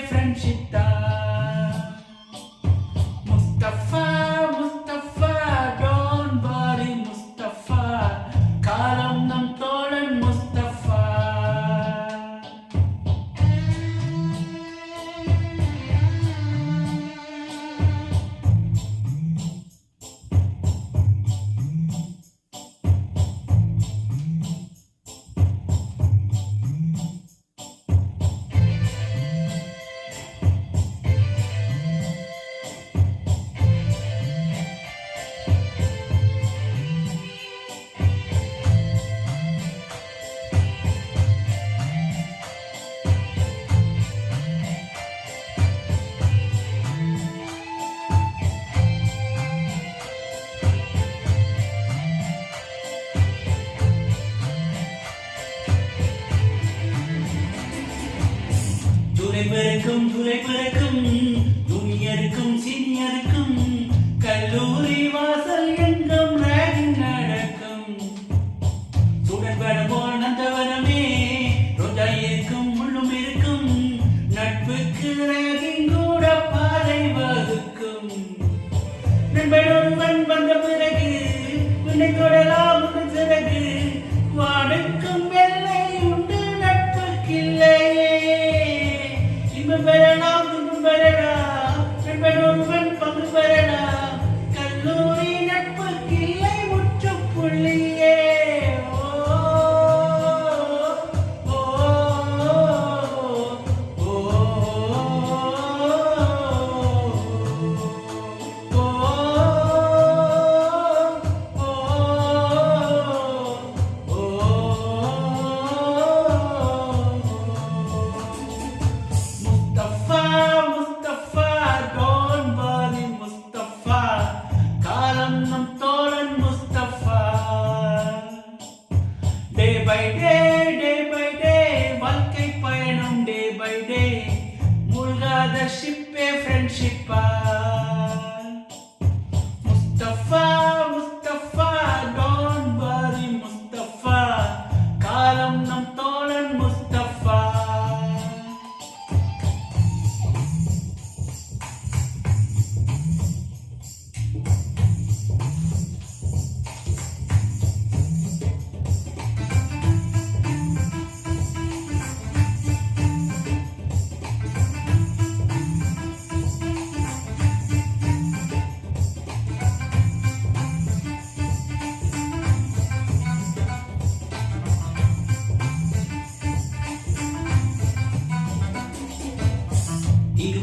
friendship துளை பிறக்கும் துளை பிறக்கும் ஜூனியருக்கும் சீனியருக்கும் டே பை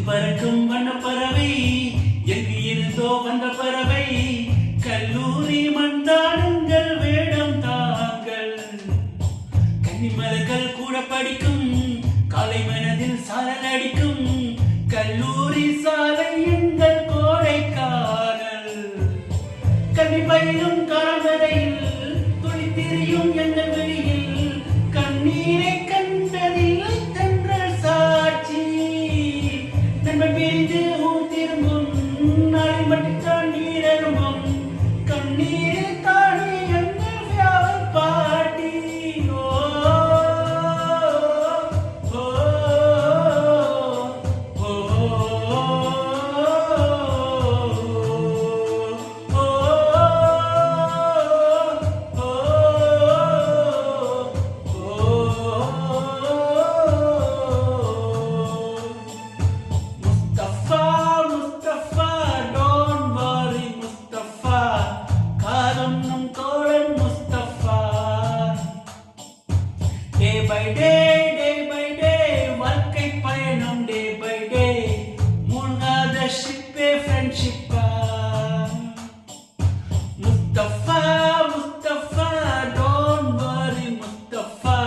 பறக்கும் வண்ண பறவை எங்கு இருந்தோ வந்த பறவை? கல்லூரி மந்தாடுங்கள் வேடம் தாங்கள். கன்னிமலர்கள் கூட படிக்கும் காலை மனதில் சாரல் அடிக்கும். கல்லூரி சாலை எங்கள் கோடைக்காரல் கன்னி பயிலும் கால்வரையில் துளித்திரியும் எங்கள் வெளியில். கண்ணீரை டே by day day by day வாழ்க்கை பயணம் டே பை டே மூழ்காத ஷிப்பே ஃப்ரெண்ட்ஷிப்பா முஸ்தபா முஸ்தபா டோன் வரி முஸ்தபா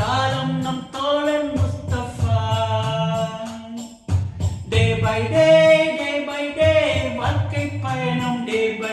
காலம் நம் தோழன் Mustafa day by day day by day வாழ்க்கை பயணம் டே பை டே